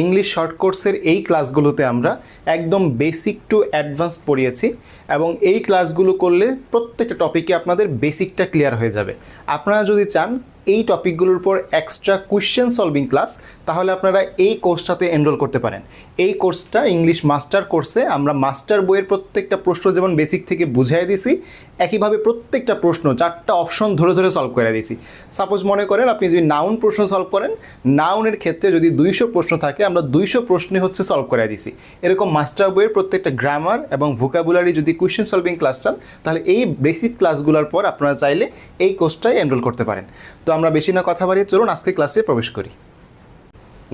English short কোর্সের এই ক্লাসগুলোতে আমরা একদম বেসিক টু অ্যাডভান্স পড়িয়েছি এবং এই ক্লাসগুলো করলে প্রত্যেকটা টপিকে আপনাদের বেসিকটা ক্লিয়ার হয়ে যাবে। আপনারা যদি চান এই টপিকগুলোর উপর এক্সট্রা কোয়েশ্চেন সলভিং ক্লাস তাহলে আপনারা এই কোর্সটাতে এনরোল করতে পারেন। এই কোর্সটা ইংলিশ মাস্টার কোর্সে আমরা মাস্টার বইয়ের প্রত্যেকটা প্রশ্ন যেমন বেসিক থেকে বুঝিয়ে দিছি, একইভাবে প্রত্যেকটা প্রশ্ন চারটা অপশন ধরে ধরে সলভ করে দিছি। সাপোজ মনে করেন আপনি যদি নাউন প্রশ্ন সলভ করেন নাউনের ক্ষেত্রে যদি দুইশো প্রশ্ন থাকে, আমরা দুইশো প্রশ্নে হচ্ছে সলভ করে দিছি। এরকম মাস্টার বইয়ের প্রত্যেকটা গ্রামার এবং ভোকাবুলারি যদি কোয়েশ্চেন সলভিং ক্লাস চান, তাহলে এই বেসিক ক্লাসগুলোর পর আপনারা চাইলে এই কোর্সটাই এনরোল করতে পারেন। তো আমরা বেশি না কথা বাড়িয়ে চলুন আজকে ক্লাসে প্রবেশ করি।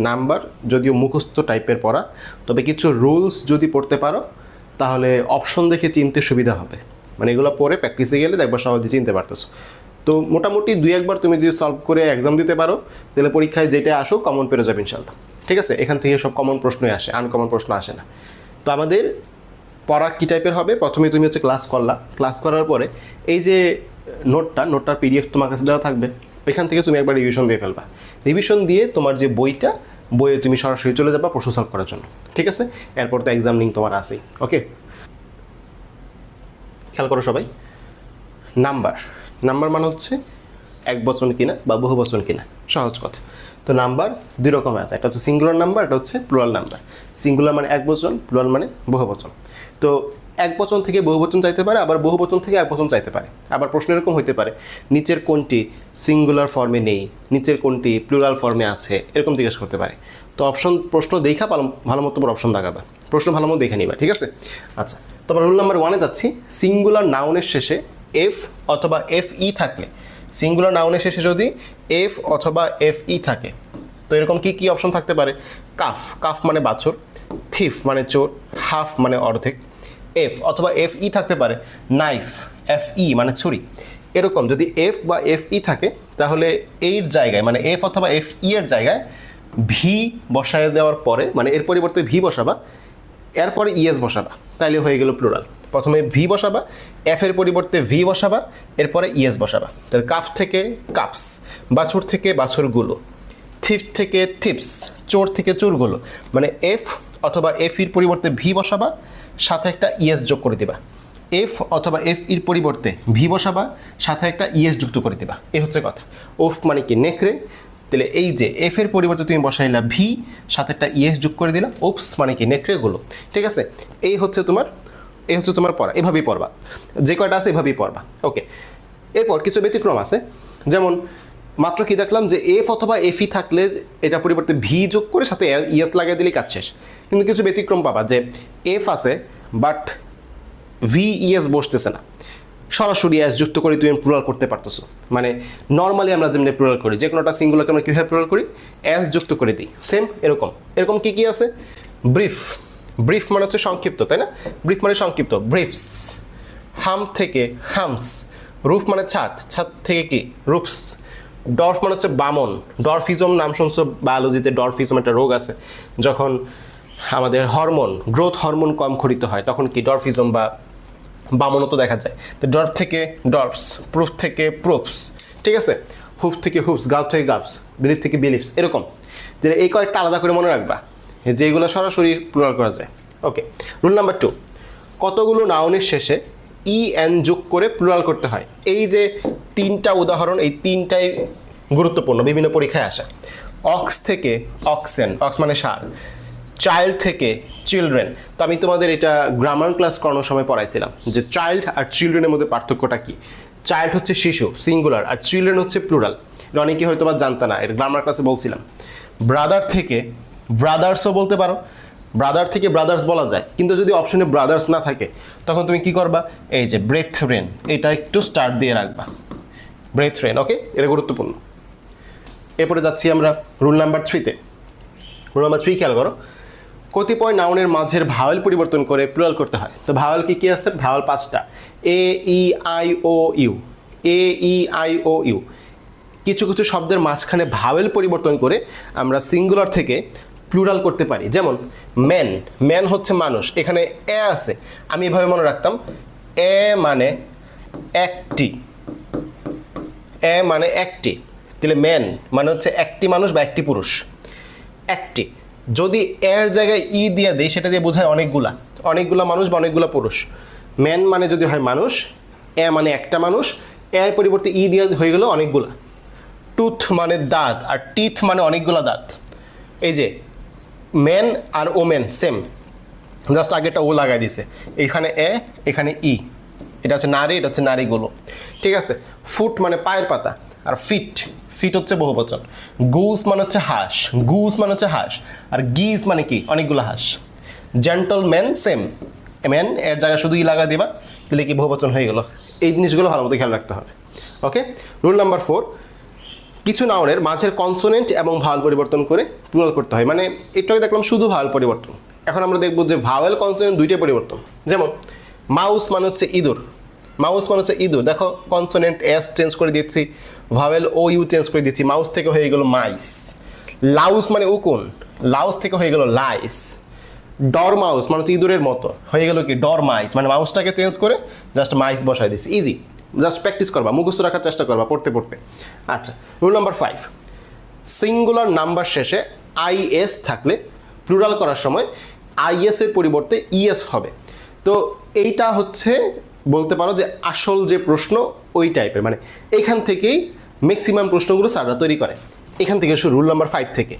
নাম্বার যদিও মুখস্থ টাইপের পড়া, তবে কিছু রুলস যদি পড়তে পারো, তাহলে অপশন দেখে চিনতে সুবিধা হবে। মানে এগুলো পরে প্র্যাকটিসে গেলে দেখবার সহজে চিনতে পারতেছো। তো মোটামুটি দুই একবার তুমি যদি সলভ করে এক্সাম দিতে পারো, তাহলে পরীক্ষায় যেটা আসো কমন পেরে যাবে ইনশাল্লাহ ঠিক আছে? এখান থেকে সব কমন প্রশ্নই আসে আনকমন প্রশ্ন আসে না। তো আমাদের পড়া কী টাইপের হবে? প্রথমে তুমি হচ্ছে ক্লাস করলা। ক্লাস করার পরে এই যে নোটটা নোটটার পিডিএফ তোমার কাছে দেওয়া থাকবে। ওইখান থেকে তুমি একবার রিভিশন দিয়ে ফেলবা। রিভিশন দিয়ে তোমার যে বইটা, বইয়ে তুমি সরাসরি চলে যাবা প্রশ্ন সলভ করার জন্য। ঠিক আছে? এরপর তো এক্সাম লিঙ্ক তোমার আসেই ওকে খেয়াল করো সবাই। নাম্বার নাম্বার মানে হচ্ছে এক বচন কিনা বা বহু বচন কিনা। সহজ কথা। তো নাম্বার দুই রকম আছে। একটা হচ্ছে সিঙ্গুলার নাম্বার একটা হচ্ছে প্লুরাল নাম্বার সিঙ্গুলার মানে এক বচন প্লুরাল মানে বহু বচন। তো এক বচন থেকে বহু বচন চাইতে পারে, আবার বহু বচন থেকে এক বচন চাইতে পারে। আবার প্রশ্ন এরকম হইতে পারে, নিচের কোনটি সিঙ্গুলার ফর্মে নেই, নিচের কোনটি প্লুরাল ফর্মে আছে, এরকম জিজ্ঞেস করতে পারে। তো অপশন প্রশ্ন দেখা ভালো ভালো মতো তোমার অপশন দাগাবা প্রশ্ন ভালো মতো দেখে নিবা, ঠিক আছে? আচ্ছা তো আমরা রুল নাম্বার ওয়ানে যাচ্ছি। সিঙ্গুলার নাউনের শেষে এফ অথবা এফ ই থাকলে সিঙ্গুলার নাউনের শেষে যদি এফ অথবা এফ ই থাকে, তো এরকম কি কি অপশন থাকতে পারে? কাফ কাফ মানে বাছর, থিফ মানে চোর, হাফ মানে অর্ধেক এফ অথবা এফ ই থাকতে পারে। নাইফ এফ ই মানে ছুরি। এরকম যদি এফ বা এফ ই থাকে, তাহলে এইর জায়গায় মানে এফ অথবা এফ ই এর জায়গায় ভি বসায় দেওয়ার পরে মানে এর পরিবর্তে ভি বসাবা, এরপরে ইএস বসাবা। তাইলে হয়ে গেল প্লুরাল প্রথমে ভি বসাবা এফ এর পরিবর্তে ভি বসাবা, এরপরে ইএস বসাবা। তাহলে কাফ থেকে কাপস বাছুর থেকে বাছুরগুলো থিপ থেকে থিপস চোর থেকে চোরগুলো। মানে এফ অথবা এফ ইর পরিবর্তে ভি বসাবা, সাথে একটা ইএস যোগ করে দিবা। এফ অথবা এফ ইর পরিবর্তে ভি বসাবা, সাথে একটা ইএস যুক্ত করে দিবা। এ হচ্ছে কথা। ওফ মানে কি? নেকড়ে তাহলে এই যে এফ এর পরিবর্তে তুমি বসাইলা ভি সাথে একটা ইএস যোগ করে দিলা। ওপস মানে কি? নেকড়েগুলো ঠিক আছে? এই হচ্ছে তোমার, এই হচ্ছে তোমার পড়া। এভাবেই পড়বা। যে কয়টা আছে এভাবেই পড়বা। ওকে এরপর কিছু ব্যতিক্রম আছে। যেমন মাত্র কি দেখলাম যে এফ অথবা এফই থাকলে এটা পরিবর্তে ভি যোগ করে সাথে ইএস লাগিয়ে দিলেই কাজ শেষ। কিন্তু কিছু ব্যতিক্রম পাবা যে এফ আছে বাট ভি ইএস বসতেছে না। সরাসরি অ্যাস যুক্ত করে তুমি প্লুরাল করতে পারতেছো। মানে নর্মালি আমরা যেমনি প্লুরাল করি, যে কোনোটা সিঙ্গুলারকে আমরা কীভাবে প্লুরাল করি অ্যাস যুক্ত করে দিই। সেম এরকম। এরকম কি কি আছে? ব্রিফ ব্রিফ মানে হচ্ছে সংক্ষিপ্ত, তাই না? ব্রিফ মানে সংক্ষিপ্ত। ব্রিফস হাম থেকে হামস রুফ মানে ছাদ। ছাদ থেকে কি? রুফস ডরফ মানে হচ্ছে বামন। ডরফিজম, নাম শুনছো বায়োলজিতে ডরফিজম একটা রোগ আছে, যখন আমাদের হরমোন, গ্রোথ হরমোন কম খরিত হয়, তখন কি ডরফিজম বা বামনত্ব দেখা যায়। তো ডর্ফ থেকে ডর্ফস, প্রুফ থেকে প্রুফস, ঠিক আছে? হুফ থেকে হুফস গাল থেকে গাফস বিলিফ থেকে বিলিফস এরকম। যে এই কয়েকটা আলাদা করে মনে রাখবা, যেগুলো সরাসরি প্লুরাল করা যায়। ওকে রুল নাম্বার টু কতগুলো নাউনের শেষে ই এন যোগ করে প্লুরাল করতে হয়। এই যে তিনটা উদাহরণ, এই তিনটাই গুরুত্বপূর্ণ, বিভিন্ন পরীক্ষায় আসা। অক্স থেকে অক্সেন, অক্স মানে সার। চাইল্ড থেকে চিলড্রেন। তো আমি তোমাদের এটা গ্রামার ক্লাস করানোর সময় পড়াইছিলাম যে চাইল্ড আর চিলড্রেনের মধ্যে পার্থক্যটা কি। চাইল্ড হচ্ছে শিশু, সিঙ্গুলার, আর চিলড্রেন হচ্ছে প্লুরাল অনেকে হয়তো বা জানতে না এটা গ্রামার ক্লাসে বলছিলাম। ব্রাদার থেকে ব্রাদার্সও বলতে পারো ব্রাদার থেকে ব্রাদার্স বলা যায়। কিন্তু যদি অপশনে ব্রাদার্স না থাকে, তখন তুমি কি করবা? এই যে ব্রেথ রেন এটা একটু স্টার্ট দিয়ে রাখবা। ব্রেথ রেন ওকে এটা গুরুত্বপূর্ণ। এরপরে যাচ্ছি আমরা রুল নাম্বার থ্রিতে রুল নাম্বার থ্রি খেয়াল করো। কতিপয় নাউনের মাঝের ভাওয়েল পরিবর্তন করে প্লুরাল করতে হয়। তো ভাওয়েল কি কি আছে? ভাওয়েল পাঁচটা। A E I O U A E I O U কিছু কিছু শব্দের মাঝখানে ভাওয়েল পরিবর্তন করে আমরা সিঙ্গুলার থেকে প্লুরাল করতে পারি। যেমন ম্যান ম্যান হচ্ছে মানুষ। এখানে এ আছে। আমি এভাবে মনে রাখতাম। এ মানে একটি। এ মানে একটি। তাহলে ম্যান মানে হচ্ছে একটি মানুষ বা একটি পুরুষ। একটি। যদি এর জায়গায় ই দিয়ে দেয় সেটা দিয়ে বোঝায় অনেকগুলা। অনেকগুলা মানুষ বা অনেকগুলা পুরুষ। ম্যান মানে যদি হয় মানুষ, এ মানে একটা মানুষ, এর পরিবর্তে ই দিয়ে হয়ে গেল অনেকগুলা। টুথ মানে দাঁত, আর টিথ মানে অনেকগুলা দাঁত। এই যে মেন আর ওমেন সেম জাস্ট আগেটা ও লাগাই দিছে। এখানে এ, এখানে ই। এটা হচ্ছে নারী, এটা হচ্ছে নারীগুলো। ঠিক আছে? ফুট মানে পায়ের পাতা, আর ফিট ফিট হচ্ছে বহুবচন। গুস মানে হচ্ছে হাঁস গুস মানে হচ্ছে হাঁস, আর গিজ মানে কি? অনেকগুলো হাঁস। জেন্টল ম্যান সেম ম্যান এর জায়গায় শুধু ই লাগা দিবা তাহলে কি বহুবচন হয়ে গেল। এই জিনিসগুলো ভালো মতো খেয়াল রাখতে হবে। ওকে রুল নাম্বার ফোর কিছু নাউনের মাঝের কনসোনেন্ট এবং ভাওয়াল পরিবর্তন করে প্লুরাল করতে হয়। মানে এটাই দেখলাম শুধু ভাওয়াল পরিবর্তন। এখন আমরা দেখব যে ভাওয়াল কনসোনেন্ট দুইটাই পরিবর্তন। যেমন মাউস মানে হচ্ছে ইঁদুর। মাউস মানে হচ্ছে ইঁদুর। দেখো কনসোনেন্ট এস চেঞ্জ করে দিচ্ছি ভাওয়েল ও ইউ চেঞ্জ করে দিচ্ছি, মাউস থেকে হয়ে গেল মাইস। লাউস মানে উকুন, লাউস থেকে হয়ে গেল লাইস। ডর মাউস মানে হচ্ছে ইঁদুরের মতো। হয়ে গেল কি? ডর মাইস। মানে মাউসটাকে চেঞ্জ করে জাস্ট মাইস বসাই দিচ্ছি। ইজি জাস্ট প্র্যাকটিস করবা, মুখস্থ রাখার চেষ্টা করবা পড়তে পড়তে। আচ্ছা rule number five singular number শেষে আইএস থাকলে প্লুরাল করার সময় আইএস এর পরিবর্তে ইএস হবে। তো এইটা হচ্ছে বলতে পারো যে আসল যে প্রশ্ন ওই টাইপের মানে এখান থেকেই ম্যাক্সিমাম প্রশ্নগুলো স্যাররা তৈরি করে। এখান থেকে শুরু রুল নাম্বার ফাইভ থেকে।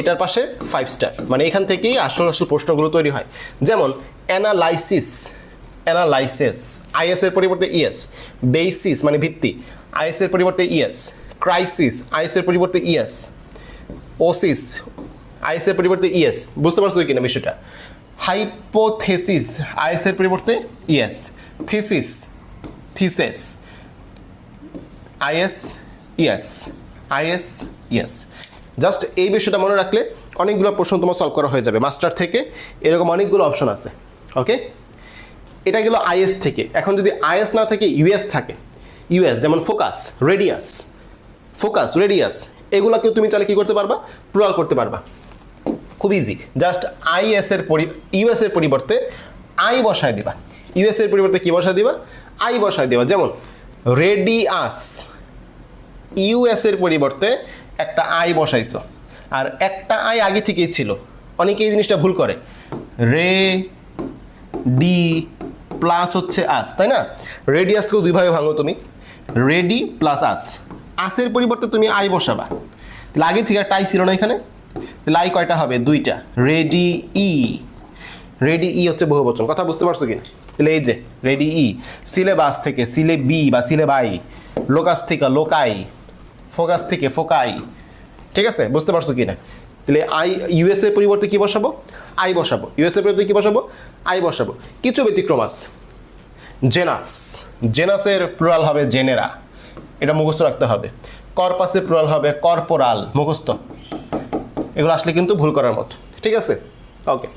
এটার পাশে ফাইভ স্টার মানে এখান থেকেই আসল আসল প্রশ্নগুলো তৈরি হয়। যেমন অ্যানালাইসিস অ্যানালাইসিস আইএস এর পরিবর্তে ইএস বেসিস মানে ভিত্তি আইএস এর পরিবর্তে ইএস ক্রাইসিস আইএস এর পরিবর্তে ইএস ওসিস আইএস এর পরিবর্তে ইএস বুঝতে পারছ কিনা বিষয়টা? হাইপোথেসিস আইএস এর পরিবর্তে ES thesis theses IS ES IS ES just এই বিষয়টা মনে রাখলে অনেকগুলো প্রশ্ন তোমার সলভ করা হয়ে যাবে। মাস্টার থেকে এরকম অনেকগুলো অপশন আছে। ওকে এটা গেল আইএস থেকে। এখন যদি আইএস না থেকে, ইউএস থাকে। ইউএস, যেমন ফোকাস, রেডিয়াস। ফোকাস, রেডিয়াস, এগুলোকেও তুমি চাইলে কী করতে পারবা? প্লুরাল করতে পারবা। খুব ইজি জাস্ট আইএস এর পরি ইউএস এর পরিবর্তে আই বসায় দিবা। ইউএস এর পরিবর্তে কি বসায় দিবা? আই বসায় দিবা। যেমন, রেডিয়াস ইউএস এর পরিবর্তে একটা আই বসাইছো। আর একটা আই আগে থেকেই ছিল। অনেকে এই জিনিসটা ভুল করে। রে ডি প্লাস হচ্ছে আস তাই না? রেডিয়াসকেও দুই ভাগে ভাঙো তুমি। রেডি প্লাস আস আসের পরিবর্তে তুমি আই বসাবা। তাহলে আগে থেকে আই ছিল না এখানে? তাহলে আই কয়টা হবে? দুইটা। রেডি ই রেডি ই হচ্ছে বহু বহুবচন। কথা বুঝতে পারছ কি তাহলে এই যে রেডি ই সিলেবাস থেকে সিলে বি বা সিলেবাই লোকাস থেকে লোকাই ফোকাস থেকে ফোকাই ঠিক আছে? বুঝতে পারছ কি না তাহলে আই ইউএসএ পরিবর্তে কি বসাবো? আই বসাবো। ইউএসএ পরিবর্তে কি বসাবো? আই বসাবো। কিছু ব্যতিক্রম আছে। জেনাস জেনাসের প্লুরাল হবে জেনেরা এটা মুখস্থ রাখতে হবে। কর্পাসের প্লুরাল হবে কর্পোরাল মুখস্থ। এগুলো আসলে কিন্তু ভুল করার মতো। ঠিক আছে? ওকে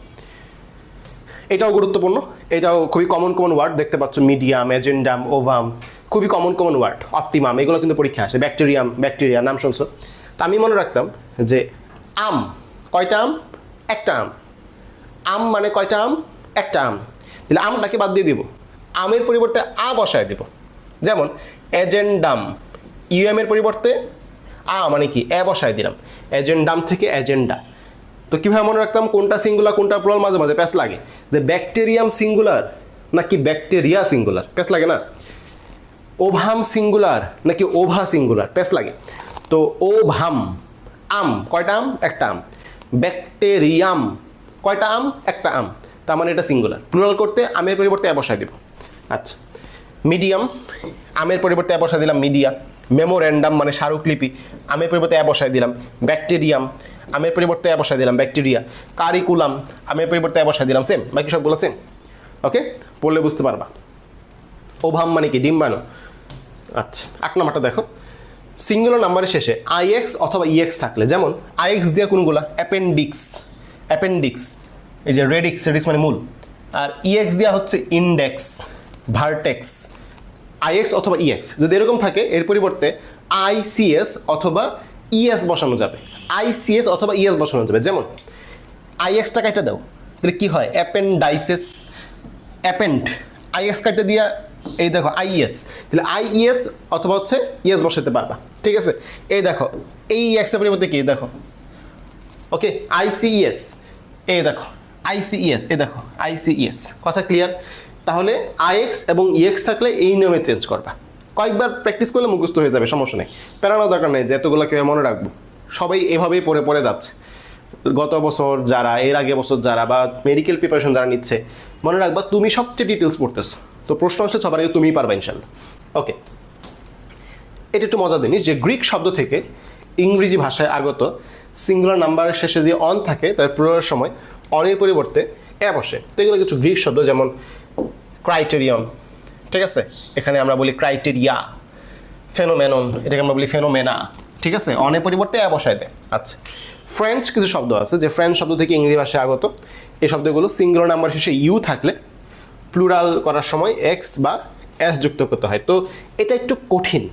এটাও গুরুত্বপূর্ণ। এটাও খুবই কমন কমন ওয়ার্ড দেখতে পাচ্ছ মিডিয়াম এজেন্ডাম ওভাম খুবই কমন কমন ওয়ার্ড অপটিমাম এগুলো কিন্তু পরীক্ষা আসে। ব্যাকটেরিয়াম ব্যাকটেরিয়া নাম শুনছো। তো আমি মনে রাখতাম যে আম। কয়টা আম? একটা আম। আম মানে কয়টা আম? একটা আম। তাহলে আমটাকে বাদ দিয়ে দিব। আমের পরিবর্তে আ বসায় দিব। যেমন, এজেন্ডাম। ইউএম এর পরিবর্তে আ মানে কি? এ বসায় দিলাম। এজেন্ডাম থেকে এজেন্ডা। তো কীভাবে মনে রাখতাম কোনটা সিঙ্গুলার, কোনটা প্লুরাল মাঝে মাঝে প্যাস লাগে? যে ব্যাকটেরিয়াম সিঙ্গুলার নাকি ব্যাকটেরিয়া সিঙ্গুলার? প্যাস লাগে না? ওভাম সিঙ্গুলার নাকি ওভা সিঙ্গুলার? প্যাস লাগে। তো ওভাম আম, কয়টা আম? একটা আম। ব্যাকটেরিয়াম, কয়টা আম? একটা আম। তার মানে এটা সিঙ্গুলার প্লুরাল করতে আমের পরিবর্তে এ বসায় দেব। আচ্ছা। মিডিয়াম আমের পরিবর্তে এ বসায় দিলাম মিডিয়া মেমোরেন্ডাম মানে স্মারকলিপি আমের পরিবর্তে এ বসায় দিলাম ব্যাকটেরিয়াম। আমের পরিবর্তে এ বসায় দিলাম ব্যাকটেরিয়া। কারিকুলাম আমের পরিবর্তে এ বসায় দিলাম সেম বাকি সবগুলো সেম ওকে পড়লে বুঝতে পারবা। ওভাম মানে কি? ডিম্বাণু। আচ্ছা। আট নম্বরটা দেখো। সিঙ্গুলার নাম্বারের শেষে আইএক্স অথবা ইএক্স থাকলে, যেমন আইএক্স দিয়ে কোনগুলা? অ্যাপেন্ডিক্স অ্যাপেন্ডিক্স এই যে রেডিক্স রেডিক্স মানে মূল। আর ইএক্স দেওয়া হচ্ছে ইন্ডেক্স ভার্টেক্স আইএক্স অথবা ইএক্স যদি এরকম থাকে, এর পরিবর্তে আইসিএস অথবা ইএস বসানো যাবে। আইসিএস অথবা ইএস বসানো যাবে। যেমন আইএক্সটা কাটা দাও। তাহলে কি হয়? অ্যাপেন্ডাইসেস অ্যাপেন্ড আইএক্স কাটে দিয়া এই দেখো আইএস তাহলে আইইএস অথবা হচ্ছে ইএস বসাতে পারবা। ঠিক আছে? এই দেখো, এই এক্সের মধ্যে কি? দেখো, ওকে আইসিইএস এই দেখো আইসিইএস এই দেখো আইসিইএস কথা ক্লিয়ার তাহলে আইএক্স এবং ইএক্স থাকলে এই নিয়মে চেঞ্জ করবা। কয়েকবার প্র্যাকটিস করলে মুখস্থ হয়ে যাবে, সমস্যা নেই। প্যারানো দরকার নেই যে এতগুলো কেউ মনে রাখব। সবাই এভাবেই পড়ে পড়ে যাচ্ছে। গত বছর যারা, এর আগে বছর যারা বা মেডিকেল প্রিপারেশন যারা নিচ্ছে, মনে রাখবা তুমি সবচেয়ে ডিটেলস পড়তেছো। তো প্রশ্ন হচ্ছে সবার আগে তুমিই পারবা ইনশাল্লাহ। ওকে এটা একটু মজার জিনিস যে গ্রিক শব্দ থেকে ইংরেজি ভাষায় আগত সিঙ্গুলার নাম্বারের শেষে দিয়ে অন থাকে তার প্রয়োগের সময় অনের পরিবর্তে এ বসে। তো এগুলো কিছু গ্রিক শব্দ যেমন ক্রাইটেরিয়ন ঠিক আছে? এখানে আমরা বলি ক্রাইটেরিয়া ফেনোমেনন এটাকে আমরা বলি ফেনোমেনা ঠিক আছে? অনের পরিবর্তে এ বসায় দেয়। আচ্ছা। ফ্রেঞ্চ কিছু শব্দ আছে যে ফ্রেঞ্চ শব্দ থেকে ইংরেজি ভাষায় আগত। এই শব্দগুলো সিঙ্গুলার নাম্বার শেষে ইউ থাকলে প্লুরাল করার সময় এক্স বা এস যুক্ত করতে হয়। তো এটা একটু কঠিন।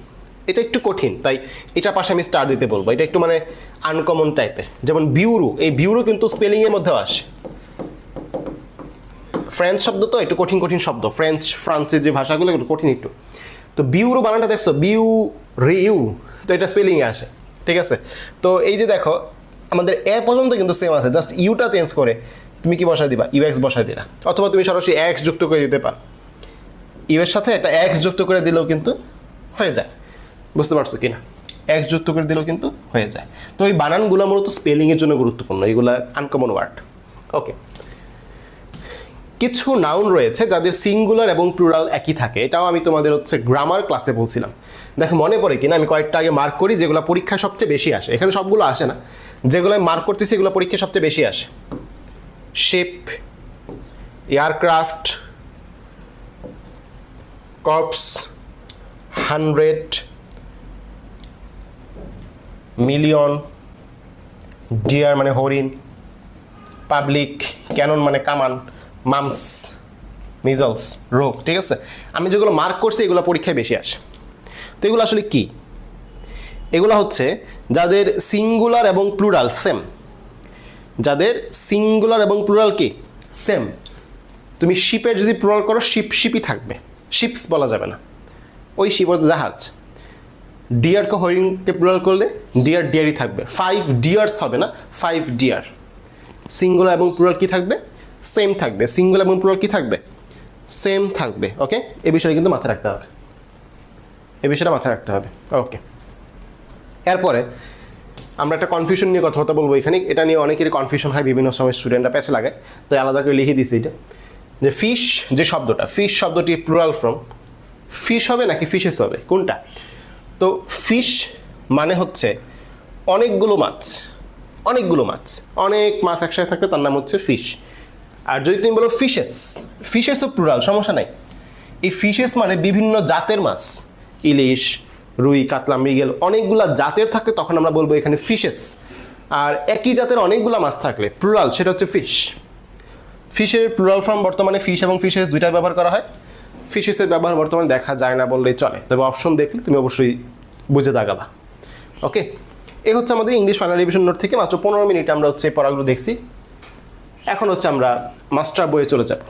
এটা একটু কঠিন। তাই এটা পাশে আমি স্টার দিতে বলব। এটা একটু মানে আনকমন টাইপের যেমন বিউরু। এই বিউরু কিন্তু স্পেলিংয়ের মধ্যেও আসে। ফ্রেঞ্চ শব্দ তো একটু কঠিন কঠিন শব্দ। ফ্রেঞ্চ ফ্রান্সের যে ভাষাগুলো, একটু কঠিন একটু। তো বিউরু বানানটা দেখছ? বিউ রিউ তো এটা স্পেলিংয়ে আসে। ঠিক আছে? তো এই যে দেখো, আমাদের এ পর্যন্ত কিন্তু সেম আছে। জাস্ট ইউটা চেঞ্জ করে। তুমি কি বসাই দিবা? ইউএক্স বসাই দিলা। অথবা তুমি সরাসরি এক্স যুক্ত করে দিতে পারো। ইউ এর সাথে একটা এক্স যুক্ত করে দিলেও কিন্তু হয়ে যায়। বুঝতে পারছ কি না? এক্স যুক্ত করে দিলেও কিন্তু হয়ে যায়। তো এই বানানগুলো মূলত স্পেলিংয়ের জন্য গুরুত্বপূর্ণ। এগুলো আনকমন ওয়ার্ড ওকে কিছু নাউন রয়েছে যাদের সিঙ্গুলার এবং প্লুরাল একই থাকে। এটাও আমি তোমাদের হচ্ছে গ্রামার ক্লাসে বলছিলাম। দেখো, মনে পড়ে কিনা? আমি কয়েকটা আগে মার্ক করি, যেগুলো পরীক্ষায় সবচেয়ে বেশি আসে। এখানে সবগুলো আসে না। যেগুলো আমি মার্ক করতেছি, এগুলো পরীক্ষায় সবচেয়ে বেশি আসে। Ship aircraft corps hundred million deer মানে হরিণ পাবলিক ক্যানন মানে কামান মামস মিজলস রোগ ঠিক আছে? আমি যেগুলো মার্ক করছি, এগুলো পরীক্ষায় বেশি আসে। তো এগুলো আসলে কি? এগুলো হচ্ছে যাদের সিঙ্গুলার এবং প্লুরাল সেম যাদের সিঙ্গুলার এবং প্লুরাল কি? সেম তুমি শিপের যদি প্লুরাল করো শিপ শিপই থাকবে। শিপস বলা যাবে না। ওই শিপ জাহাজ। ডিয়ারকে হরিণকে প্লুরাল করলে ডিয়ার ডিয়ারই থাকবে। ফাইভ ডিয়ার্স হবে না ফাইভ ডিয়ার সিঙ্গুলার এবং প্লুরাল কি থাকবে? সেম থাকবে। সিঙ্গুলার এবং প্লুরাল কি থাকবে? সেম থাকবে। ওকে এ বিষয়ে কিন্তু মাথায় রাখতে হবে। এ বিষয়টা মাথায় রাখতে হবে। ওকে এরপরে আমরা একটা কনফিউশন নিয়ে কথা বলব এখানে। এটা নিয়ে অনেকেরই কনফিউশন হয়, বিভিন্ন সময় স্টুডেন্টরা পেছে লাগায়। তাই আলাদা করে লিখে দিছি এটা। যে ফিশ যে শব্দটা ফিশ শব্দটি প্লুরাল ফ্রম ফিশ হবে নাকি ফিশেস হবে? কোনটা? তো ফিশ মানে হচ্ছে অনেকগুলো মাছ অনেকগুলো মাছ, অনেক মাছ একসাথে থাকলে তার নাম হচ্ছে ফিশ আর যদি তুমি বলো ফিশেস ফিশেসও প্লুরাল সমস্যা নাই। এই ফিশেস মানে বিভিন্ন জাতের মাছ, ইলিশ রুই, কাতলা, মৃগেল অনেকগুলা জাতের থাকলে তখন আমরা বলব এখানে ফিশেস আর একই জাতের অনেকগুলা মাছ থাকলে প্লুরাল সেটা হচ্ছে ফিশ ফিশের প্লুরাল ফর্ম বর্তমানে ফিশ এবং ফিশেস দুইটা ব্যবহার করা হয়। ফিশেসের ব্যবহার বর্তমানে দেখা যায় না বললেই চলে। তবে অপশন দেখলে তুমি অবশ্যই বুঝে দাগাবা ওকে এই হচ্ছে আমাদের ইংলিশ ফাইনাল রিভিশন নোট থেকে, মাত্র পনেরো মিনিট আমরা হচ্ছে পড়াগুলো দেখছি। এখন হচ্ছে আমরা মাস্টার বইয়ে চলে যাব।